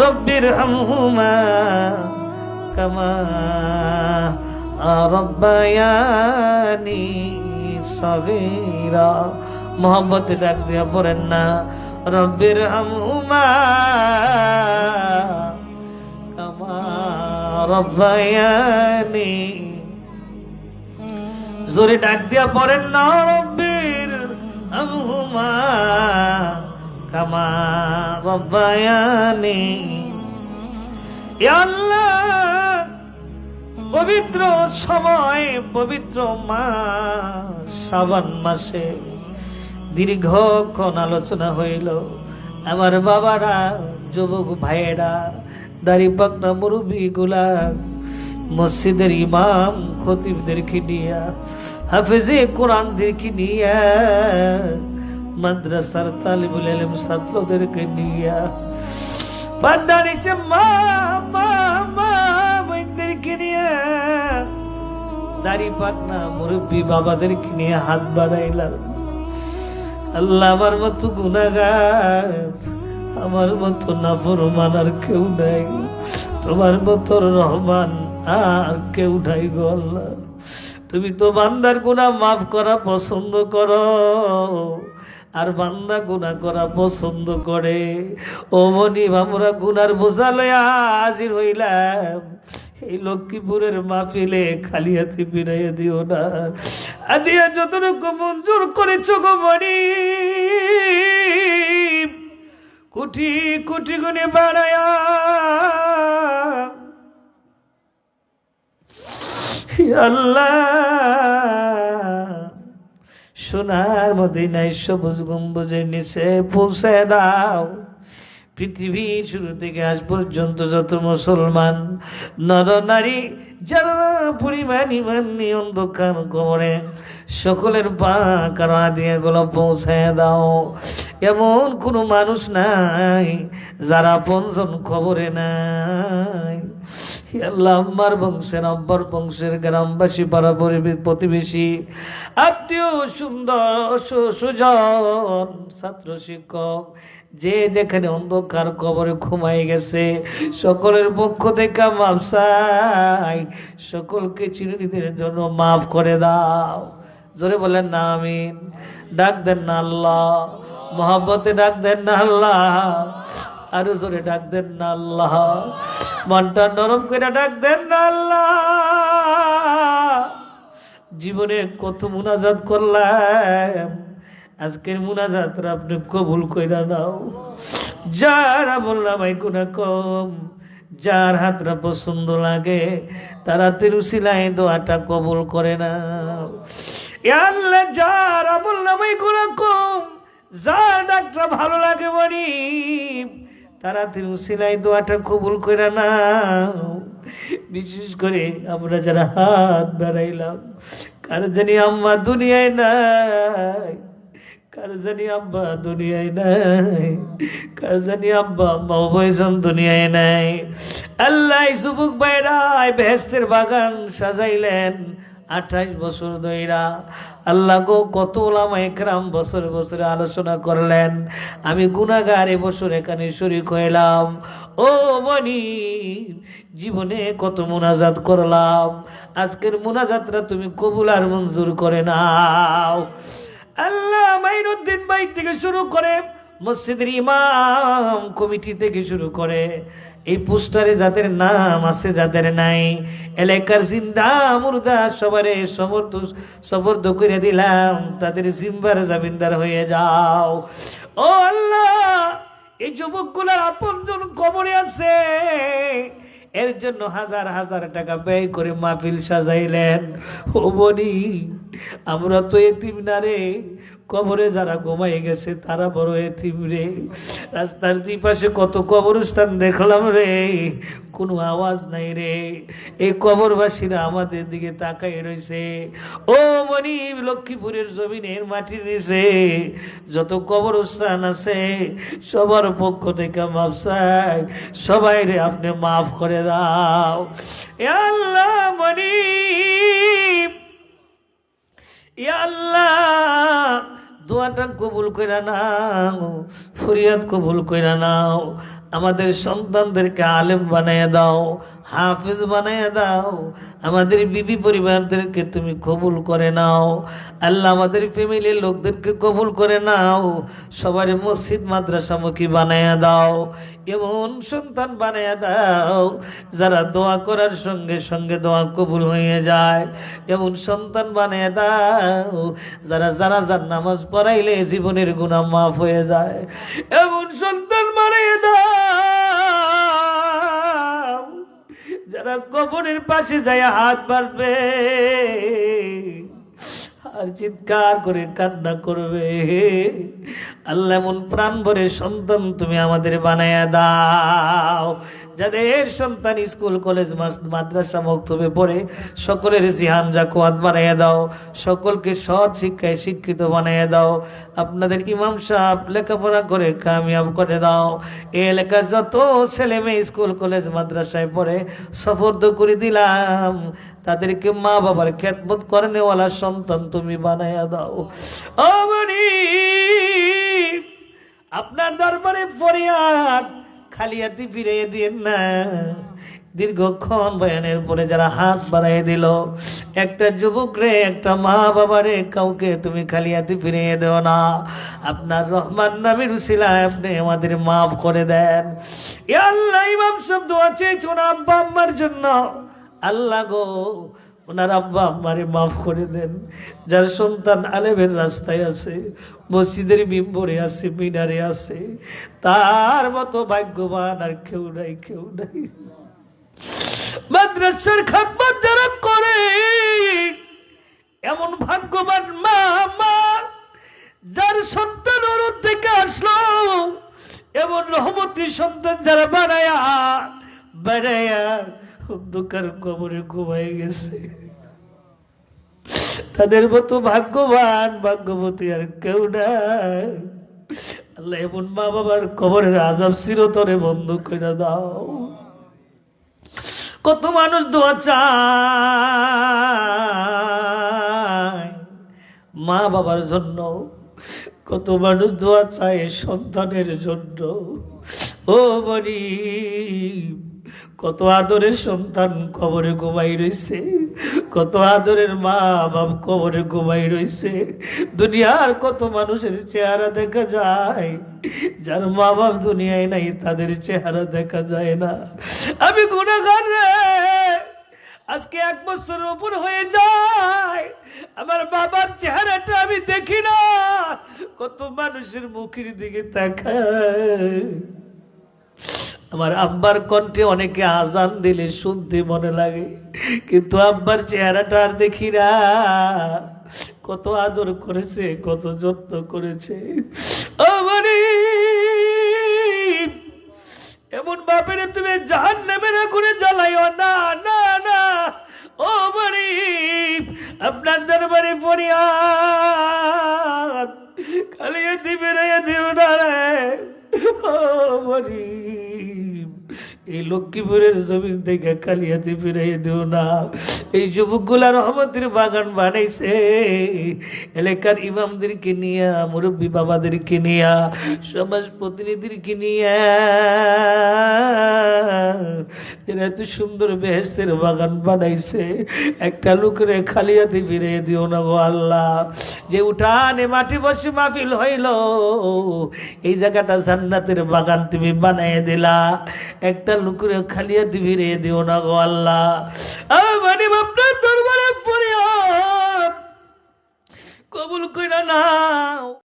রব্বির হামহুমা কামা রব্বায়ানি সগীরা। মোহাম্মতে ডাক দিয়া পড়েন না রব্বির হামহুমা কামা রব্বায়ানি জোরে ডাক দিয়া পড়েন না রব্বির হামহুমা কামা রব্বায়ানি। আল্লাহ পবিত্র সময়, পবিত্র মাস। শ্রাবণ মাসে দীর্ঘক্ষণ আলোচনা হইল। আমার বাবারা, যুবক ভাইয়েরা, দাড়ি পাকনা মুরব্বী গুলা মসজিদের ইমাম, খতিবদেরকে নিয়া, হাফেজে কোরআনদেরকে নিয়া মাদ্রাসার তালিবুল আলম ছাত্রদেরকে নিয়া। বান্দার এসে মা মা মা বইনদেরকে নিয়ে। দাড়ি পাকনা মুরব্বী বাবাদেরকে নিয়ে হাত বাড়াইলাম। আল্লাহ আমার মতো গুনাগার আমার মতো নাফরমান আর কেউ নাই। তোমার মতো রহমান আর কেউ নাই গো আল্লাহ। তুমি তো বান্দার গুণা মাফ করা পছন্দ করো। আর বান্দা গুনাহ করা পছন্দ করে। ও মনি আমরা গুনার বোঝা লয়া হাজির হইলাম। এই লক্ষ্মীপুরের মাহফিলে খালি হাতে ফিরাইয়া দিও না। আদিয়া যতটুকু মঞ্জুর করেছ গো মনি কুটি কুটি গুনে বাড়ায়া। আল্লাহ। সোনার মদিনায় সবুজ গম্বুজের নিচে পৌঁছে দাও। পৃথিবীর শুরু থেকে আজ পর্যন্ত যত মুসলমান, নর, নারী, যারা পরিমাণ ইমান নিয়ে অন্ধকার কবরে সকলের পা কারও আদিয়া গুলো পৌঁছায় দাও। এমন কোনো মানুষ নাই যারা পঞ্জন খবরে নাই। আল্লাহ আম্মার বংশের আব্বার বংশের গ্রামবাসী, পাড়া প্রতিবেশী, আত্মীয়, সুন্দর সুজন ছাত্র, শিক্ষক, যে যেখানে অন্ধকার কবরে ঘুমাই গেছে, সকলের পক্ষ থেকে মাফ চাই। সকলকে চিরদিনের জন্য মাফ করে দাও। জোরে বলেন না, আমিন। ডাক দেন না আল্লাহ। মহাব্বতে ডাক দেন না আল্লাহ। আরও জোরে ডাক দেন না আল্লাহ। মনটা নরম করে ডাক দেন না আল্লাহ। জীবনে কত মুনাজাত করলাম, আজকের মুনাজাতরা আপনি কবুল কইরা নাও। যারা বললাম এই গুণা কম, যার হাতটা পছন্দ লাগে তারা তিরুশিলাই দোয়াটা কবুল করে না আল্লাহ, যারা এই গুণা কম, যার ডাকটা ভালো লাগে বলি তারা তিরুশিলাই দোয়াটা কবুল করে না বিশেষ করে আমরা যারা হাত বাড়াইলাম, কার জানি আম্মা দুনিয়ায় নাই? কার জানি আব্বা দুনিয়ায় নাই? কার জানি আব্বা আম্মা উভয়জন দুনিয়ায় নাই? আল্লাহ যুবক বাইরাই বেহেস্তের বাগান সাজাইলেন। আঠাইশ বছর ধইরা আল্লাহ গো কত ওলামা একরাম বছর বছরে আলোচনা করলেন। আমি গুনাগার বছর এখানে শরিক হইলাম। ও মনি জীবনে কত মোনাজাত করলাম। আজকের মুনাজাতটা তুমি কবুল আর মঞ্জুর করে নাও। আল্লাহ মাইনুদ্দিন ভাই থেকে শুরু করে মসজিদের ইমাম কমিটি থেকে শুরু করে এই পোস্টারে যাদের নাম আছে, যাদের নাই, এলাকার জিন্দা, মুর্দা, সবারে সমর্থ সমর্থ করে দিলাম, তাদের জিম্বার জামিনদার হয়ে যাও। ও আল্লাহ, এই যুবকগুলার আপনজন কবরে আছে। এর জন্য হাজার হাজার টাকা ব্যয় করে মাহফিল সাজাইলেন। ও বনি, আমরা তো এতিম না রে। কবরে যারা ঘুমাই গেছে, তারা বড় এতিম রে। রাস্তার দুই পাশে কত কবরস্থান দেখলাম রে। কোনো আওয়াজ নাই রে। এই কবরবাসীরা আমাদের দিকে তাকাই রয়েছে ও মনি লক্ষ্মীপুরের জমিনের মাটির নিচে যত কবরস্থান আছে, সবার পক্ষ থেকে মাফ চাই। সবাই রে, আপনি মাফ করে দাও। আল্লাহ মনি আল্লাহ, দোয়াটা কবুল করে নাও। ফরিয়াদ কবুল কইরা নাও। আমাদের সন্তানদেরকে আলেম বানাইয়া দাও, হাফিজ বানাইয়া দাও। আমাদের বিবি পরিবারদেরকে তুমি কবুল করে নাও। আল্লাহ আমাদের ফ্যামিলির লোকদেরকে কবুল করে নাও। সবার মসজিদ মাদ্রাসামুখী বানাইয়া দাও। এমন সন্তান বানাইয়া দাও, যারা দোয়া করার সঙ্গে সঙ্গে দোয়া কবুল হয়ে যায়। এমন সন্তান বানিয়ে দাও, যারা যারা যার নামাজ পড়াইলে জীবনের গুণা মাফ হয়ে যায়। এমন সন্তান বানিয়ে দাও, যারা কবরের পাশে যায় হাত বাড়বে আর চিৎকার করে কান্না করবে। আল্লাহ এমন প্রাণ ভরে সন্তান তুমি আমাদের বানায়া দাও। যাদের সন্তান স্কুল, কলেজ মাদ্রাসা, মক্তবে পড়ে, সকলের জিহান, জাকুয়াত বানাইয়া দাও। সকলকে সৎ শিক্ষায় শিক্ষিত বানাইয়া দাও। আপনাদের ইমাম সাহেব লেখাপড়া করে কামিয়াব করে দাও। এই এলাকার যত ছেলে মেয়ে স্কুল, কলেজ, মাদ্রাসায় পড়ে, সফর্দ করে দিলাম। তাদেরকে মা বাবার খেদমত করেনেওয়ালা সন্তান তুমি বানাইয়া দাও। অমনি আপনার দরবারে ফরিয়াদ খালিয়াতি ফিরিয়ে দিন না। দীর্ঘক্ষণ বয়ানের পরে যারা হাত বাড়াই দিল, একটা যুবক রে, একটা মা বাবা রে, কাউকে তুমি খালিয়াতি ফিরিয়ে দেও না। আপনার রহমান নামের উসিলায় আপনি আমাদের মাফ করে দেন। আল্লাহ ইমাম শব্দ আছে আব্বা আম্মার জন্য। আল্লাহ গো ওনার আব্বা আম্মারে মাফ করে দেন। যার সন্তান আলেমের রাস্তায় আছে, মসজিদের বিম্বরে আছে, মিনারে আছে, তার মতো ভাগ্যবান আর কেউ নাই কেউ নাই। মাদ্রাসার খাদমত যারা করে, এমন ভাগ্যবান মা আমার, যার সন্তান ওর থেকে আসলো, এমন রহমতি সন্তান যারা বানায়া বানায়া অন্ধকার কবরে ঘুমাই গেছে। তাদের মতো ভাগ্যবান, ভাগ্যবতী আর কেউ নাই। আল্লাহ এমন মা বাবার কবরের আজাব চিরতরে বন্ধ করে দাও। কত মানুষ দোয়া চায় মা বাবার জন্য। কত মানুষ দোয়া চায় সন্তানের জন্য। ও গরিব কত আদরের সন্তান কবরে ঘুমাই রইছে, কত আদরের মা বাপ কবরে ঘুমাই রইছে। দুনিয়ার কত মানুষের চেহারা দেখা যায়, যার মা বাপ দুনিয়ায় নাই, তাদের চেহারা দেখা যায় না। আমি গুণাগার রে, আজকে এক বছর উপর হয়ে যায়, আমার বাবার চেহারাটা আমি দেখি না। কত মানুষের মুখের দিকে তাকায়। আমার আব্বার কণ্ঠে অনেকে আজান দিলে শুনতে মনে লাগে, কিন্তু আব্বার চেহারাটা আর দেখি না। কত আদর করেছে, কত যত্ন করেছে। এমন বাপের তুমি জাহান নেমে না করে জ্বালাইও না না না। ও গরিব আপনার দরবারে ফরিয়াদ কালিয়ে দিবে রে দিও না ও গরিব এই লক্ষ্মীপুরের জমিন থেকে কালিয়াতে ফিরাই দিও না। এই যুবকগুলা রহমতের বাগান বানাইছে। এলাকার ইমামদেরকে নিয়ে, মুরব্বী বাবাদেরকে নিয়ে, সমাজ প্রতিনিধিদেরকে নিয়ে। যারা এত সুন্দর বেহেস্তের বাগান বানাইছে। একটা লোকের খালিয়াতে ফিরে দিও না গো আল্লাহ। যে উঠানে মাটি বসে মাফিল হইল, এই জায়গাটা জান্নাতের বাগান তুমি বানাই দিলা। একটা লুকুরে খালিয়া রে দিও না গো আল্লাহ। মানে আপনার দরবারে পড়ে কবুল কইরা নাও।